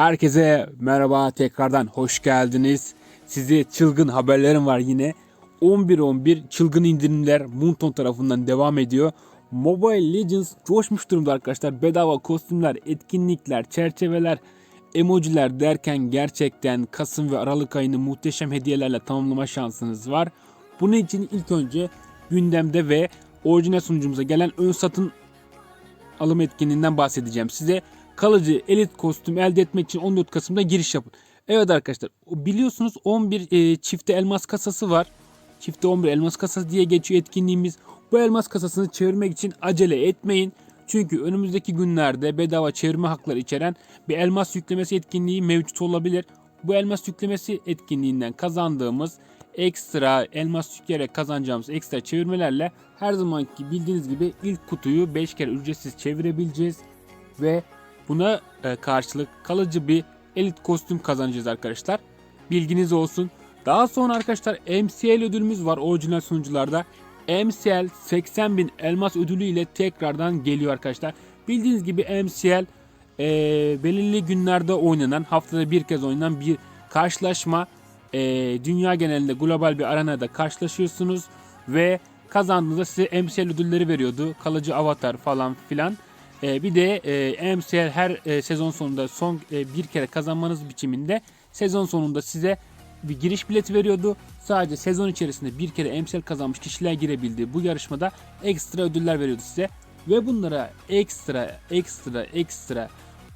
Herkese merhaba tekrardan hoş geldiniz. Size çılgın haberlerim var yine. 11-11 çılgın indirimler Moonton tarafından devam ediyor. Mobile Legends coşmuş durumda arkadaşlar. Bedava kostümler, etkinlikler, çerçeveler, emojiler derken gerçekten Kasım ve Aralık ayını muhteşem hediyelerle tamamlama şansınız var. Bunun için ilk önce gündemde ve orijinal sunucumuza gelen ön satın alım etkinliğinden bahsedeceğim size. Kalıcı elit kostüm elde etmek için 14 Kasım'da giriş yapın. Evet arkadaşlar biliyorsunuz 11 e, çifte elmas kasası var. Çifte 11 elmas kasası diye geçiyor etkinliğimiz. Bu elmas kasasını çevirmek için acele etmeyin. Çünkü önümüzdeki günlerde bedava çevirme hakları içeren bir elmas yüklemesi etkinliği mevcut olabilir. Bu elmas yüklemesi etkinliğinden kazandığımız ekstra elmas yükleyerek kazanacağımız ekstra çevirmelerle her zamanki bildiğiniz gibi ilk kutuyu 5 kere ücretsiz çevirebileceğiz ve buna e, karşılık kalıcı bir elit kostüm kazanacağız arkadaşlar. Bilginiz olsun. Daha sonra arkadaşlar MCL ödülümüz var orijinal sunucularda. MCL 80 bin elmas ödülü ile tekrardan geliyor arkadaşlar. Bildiğiniz gibi MCL e, belirli günlerde oynanan haftada bir kez oynanan bir karşılaşma. E, dünya genelinde global bir arenada karşılaşıyorsunuz ve kazandığınızda size MCL ödülleri veriyordu. Kalıcı avatar falan filan. E, bir de e, MCL her e, sezon sonunda son e, bir kere kazanmanız biçiminde sezon sonunda size bir giriş bileti veriyordu. Sadece sezon içerisinde bir kere MCL kazanmış kişiler girebildiği bu yarışmada ekstra ödüller veriyordu size. Ve bunlara ekstra ekstra ekstra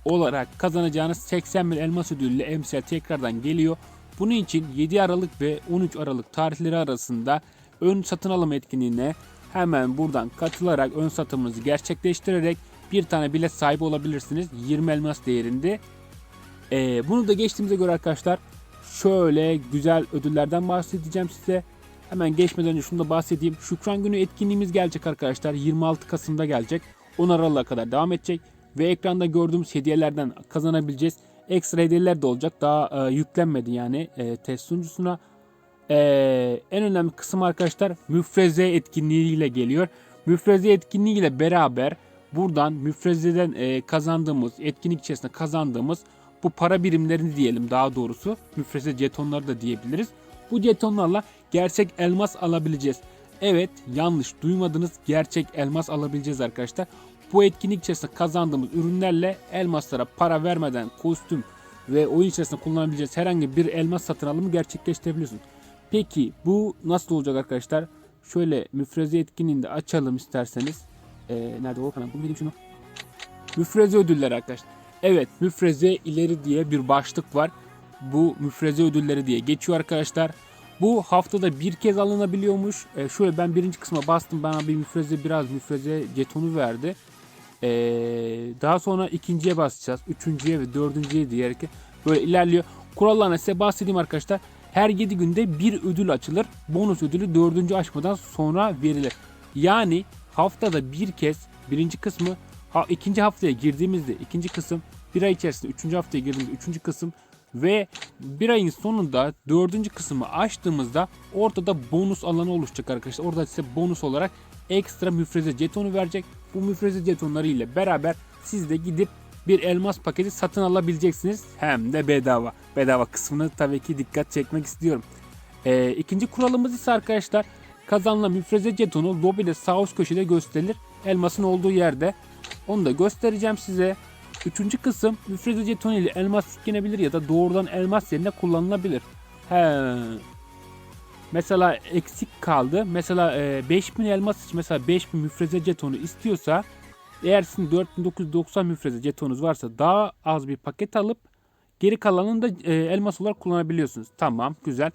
olarak kazanacağınız 80 bin elmas ödüllü MCL tekrardan geliyor. Bunun için 7 Aralık ve 13 Aralık tarihleri arasında ön satın alım etkinliğine hemen buradan katılarak ön satımınızı gerçekleştirerek bir tane bilet sahibi olabilirsiniz. 20 elmas değerinde. Ee, bunu da geçtiğimize göre arkadaşlar şöyle güzel ödüllerden bahsedeceğim size. Hemen geçmeden önce şunu da bahsedeyim. Şükran günü etkinliğimiz gelecek arkadaşlar. 26 Kasım'da gelecek. 10 Aralık'a kadar devam edecek. Ve ekranda gördüğümüz hediyelerden kazanabileceğiz. Ekstra hediyeler de olacak. Daha e, yüklenmedi yani e, test sunucusuna. E, en önemli kısım arkadaşlar müfreze etkinliğiyle geliyor. Müfreze etkinliğiyle beraber buradan müfrezeden e, kazandığımız, etkinlik içerisinde kazandığımız bu para birimlerini diyelim daha doğrusu. Müfreze jetonları da diyebiliriz. Bu jetonlarla gerçek elmas alabileceğiz. Evet yanlış duymadınız gerçek elmas alabileceğiz arkadaşlar. Bu etkinlik içerisinde kazandığımız ürünlerle elmaslara para vermeden kostüm ve oyun içerisinde kullanabileceğiz herhangi bir elmas satın alımı gerçekleştirebiliyorsun. Peki bu nasıl olacak arkadaşlar? Şöyle müfreze etkinliğinde açalım isterseniz. Ee, nerede o? Hemen bulayım şunu. Müfreze ödülleri arkadaşlar. Evet müfreze ileri diye bir başlık var. Bu müfreze ödülleri diye geçiyor arkadaşlar. Bu haftada bir kez alınabiliyormuş. Ee, şöyle ben birinci kısma bastım. Bana bir müfreze biraz müfreze jetonu verdi. Ee, daha sonra ikinciye basacağız. Üçüncüye ve dördüncüye diyerek böyle ilerliyor. Kurallarına size bahsedeyim arkadaşlar. Her 7 günde bir ödül açılır. Bonus ödülü dördüncü aşmadan sonra verilir. Yani haftada bir kez birinci kısmı ha, ikinci haftaya girdiğimizde ikinci kısım bir ay içerisinde üçüncü haftaya girdiğimizde üçüncü kısım ve bir ayın sonunda dördüncü kısmı açtığımızda ortada bonus alanı oluşacak arkadaşlar. Orada size bonus olarak ekstra müfreze jetonu verecek. Bu müfreze jetonları ile beraber siz de gidip bir elmas paketi satın alabileceksiniz. Hem de bedava. Bedava kısmını tabii ki dikkat çekmek istiyorum. Ee, ikinci kuralımız ise arkadaşlar kazanılan müfreze jetonu lobide sağ üst köşede gösterilir. Elmasın olduğu yerde. Onu da göstereceğim size. Üçüncü kısım müfreze jetonu ile elmas yüklenebilir ya da doğrudan elmas yerine kullanılabilir. He. Mesela eksik kaldı. Mesela e, 5000 elmas için mesela 5000 müfreze jetonu istiyorsa eğer sizin 4990 müfreze jetonunuz varsa daha az bir paket alıp geri kalanını da e, elmas olarak kullanabiliyorsunuz. Tamam güzel.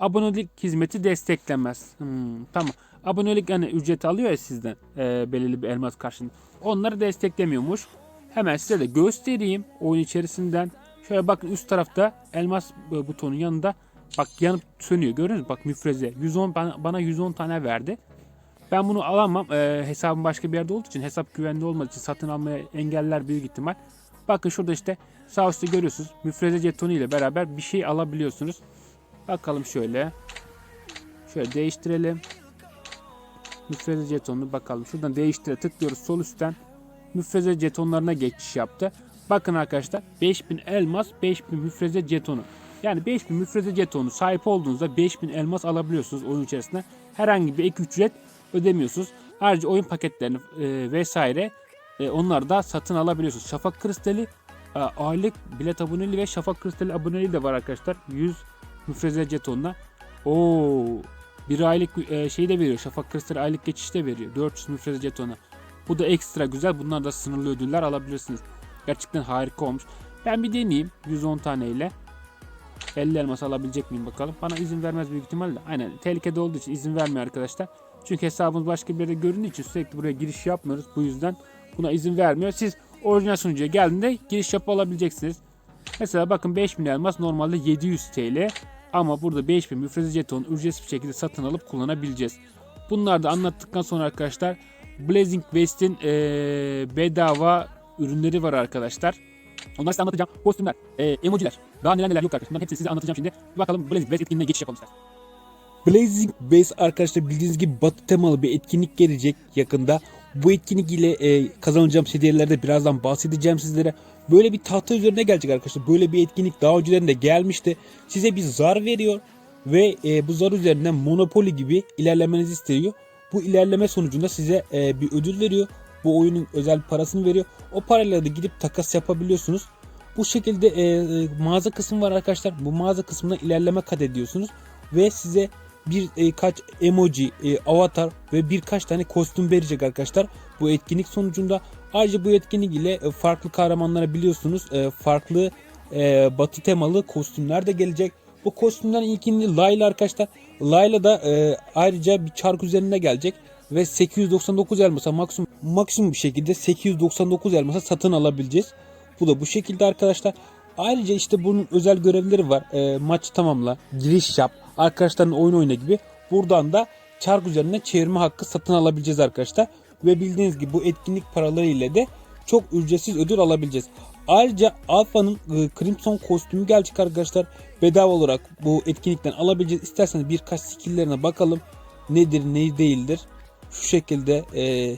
Abonelik hizmeti desteklenmez. Hmm, tamam. Abonelik yani ücreti alıyor ya sizden e, belirli bir elmas karşılığında. Onları desteklemiyormuş. Hemen size de göstereyim oyun içerisinden. Şöyle bakın üst tarafta elmas e, butonun yanında bak yanıp sönüyor. Görüyorsunuz bak müfreze. 110 bana, bana 110 tane verdi. Ben bunu alamam. E, hesabım başka bir yerde olduğu için hesap güvenli olmadığı için satın almaya engeller büyük ihtimal. Bakın şurada işte sağ üstte görüyorsunuz. Müfreze jetonu ile beraber bir şey alabiliyorsunuz. Bakalım şöyle. Şöyle değiştirelim. Müfreze jetonunu bakalım. Şuradan değiştire tıklıyoruz sol üstten. Müfreze jetonlarına geçiş yaptı. Bakın arkadaşlar 5000 elmas 5000 müfreze jetonu. Yani 5000 müfreze jetonu sahip olduğunuzda 5000 elmas alabiliyorsunuz oyun içerisinde. Herhangi bir ek ücret ödemiyorsunuz. Ayrıca oyun paketlerini e, vesaire e, onları da satın alabiliyorsunuz. Şafak kristali e, aylık bilet aboneliği ve şafak kristali aboneliği de var arkadaşlar. 100 müfreze jetonla. Oo, bir aylık e, şey de veriyor. Şafak kristali aylık geçiş de veriyor. 400 müfreze jetonu. Bu da ekstra güzel. Bunlar da sınırlı ödüller alabilirsiniz. Gerçekten harika olmuş. Ben bir deneyeyim 110 tane ile. 50 elmas alabilecek miyim bakalım. Bana izin vermez büyük ihtimalle. Aynen tehlikede olduğu için izin vermiyor arkadaşlar. Çünkü hesabımız başka bir yerde göründüğü için sürekli buraya giriş yapmıyoruz. Bu yüzden buna izin vermiyor. Siz orijinal sunucuya geldiğinde giriş yapıp alabileceksiniz. Mesela bakın 5000 elmas normalde 700 TL. Ama burada 5000 müfreze jeton ücretsiz bir şekilde satın alıp kullanabileceğiz. Bunları da anlattıktan sonra arkadaşlar Blazing West'in eee, bedava ürünleri var arkadaşlar. Onları size anlatacağım. Kostümler, eee, emojiler, daha neler neler yok arkadaşlar. Bunların hepsini size anlatacağım şimdi. Bir bakalım Blazing West etkinliğine geçiş yapalım isterseniz. Blazing Base arkadaşlar bildiğiniz gibi batı temalı bir etkinlik gelecek yakında. Bu etkinlik ile e, kazanacağım hediyelerde birazdan bahsedeceğim sizlere. Böyle bir tahta üzerine gelecek arkadaşlar. Böyle bir etkinlik daha önceden de gelmişti. Size bir zar veriyor ve e, bu zar üzerinden Monopoly gibi ilerlemenizi istiyor. Bu ilerleme sonucunda size e, bir ödül veriyor. Bu oyunun özel parasını veriyor. O parayla da gidip takas yapabiliyorsunuz. Bu şekilde e, e, mağaza kısmı var arkadaşlar. Bu mağaza kısmına ilerleme kat ediyorsunuz ve size bir e, emoji, e, avatar ve birkaç tane kostüm verecek arkadaşlar bu etkinlik sonucunda. Ayrıca bu etkinlik ile e, farklı kahramanlara biliyorsunuz e, farklı e, batı temalı kostümler de gelecek. Bu kostümden ilkini Layla arkadaşlar. Layla da e, ayrıca bir çark üzerinde gelecek ve 899 elmasa maksimum maksimum bir şekilde 899 elmasa satın alabileceğiz. Bu da bu şekilde arkadaşlar. Ayrıca işte bunun özel görevleri var. E, maç tamamla, giriş yap, arkadaşların oyun oyna gibi. Buradan da çark üzerine çevirme hakkı satın alabileceğiz arkadaşlar. Ve bildiğiniz gibi bu etkinlik paraları ile de çok ücretsiz ödül alabileceğiz. Ayrıca Alpha'nın e, Crimson kostümü gelecek arkadaşlar. Bedava olarak bu etkinlikten alabileceğiz. İsterseniz birkaç skilllerine bakalım. Nedir ne değildir. Şu şekilde e,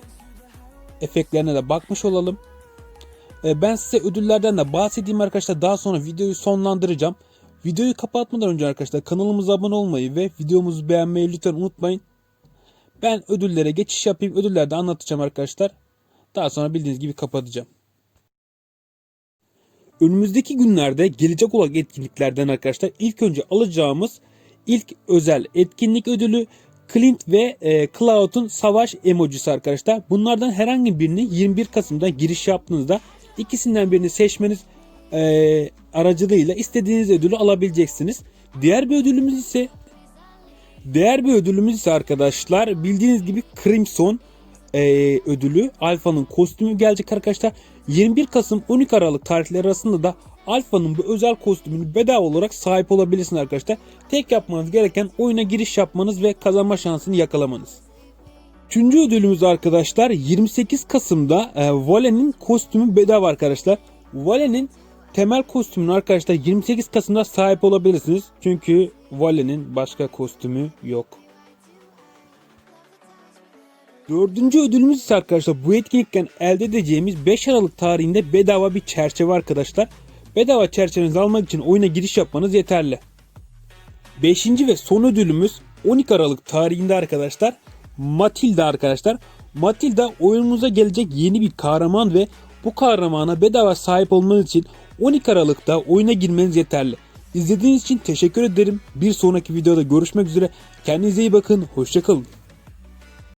efektlerine de bakmış olalım. E, Ben size ödüllerden de bahsedeyim arkadaşlar. Daha sonra videoyu sonlandıracağım. Videoyu kapatmadan önce arkadaşlar kanalımıza abone olmayı ve videomuzu beğenmeyi lütfen unutmayın. Ben ödüllere geçiş yapayım. Ödüllerde anlatacağım arkadaşlar. Daha sonra bildiğiniz gibi kapatacağım. Önümüzdeki günlerde gelecek olan etkinliklerden arkadaşlar ilk önce alacağımız ilk özel etkinlik ödülü Clint ve e, Cloud'un savaş emojisi arkadaşlar. Bunlardan herhangi birini 21 Kasım'da giriş yaptığınızda ikisinden birini seçmeniz e, aracılığıyla istediğiniz ödülü alabileceksiniz. Diğer bir ödülümüz ise diğer bir ödülümüz ise arkadaşlar bildiğiniz gibi Crimson e, ödülü Alfa'nın kostümü gelecek arkadaşlar. 21 Kasım 12 Aralık tarihleri arasında da Alfa'nın bu özel kostümünü bedava olarak sahip olabilirsiniz arkadaşlar. Tek yapmanız gereken oyuna giriş yapmanız ve kazanma şansını yakalamanız. Üçüncü ödülümüz arkadaşlar 28 Kasım'da e, Vale'nin kostümü bedava arkadaşlar. Vale'nin temel kostümünü arkadaşlar 28 Kasım'da sahip olabilirsiniz. Çünkü Vale'nin başka kostümü yok. Dördüncü ödülümüz ise arkadaşlar bu etkinlikten elde edeceğimiz 5 Aralık tarihinde bedava bir çerçeve arkadaşlar. Bedava çerçevenizi almak için oyuna giriş yapmanız yeterli. Beşinci ve son ödülümüz 12 Aralık tarihinde arkadaşlar Matilda arkadaşlar. Matilda oyunumuza gelecek yeni bir kahraman ve bu kahramana bedava sahip olmanız için 12 Aralık'ta oyuna girmeniz yeterli. İzlediğiniz için teşekkür ederim. Bir sonraki videoda görüşmek üzere. Kendinize iyi bakın. Hoşçakalın.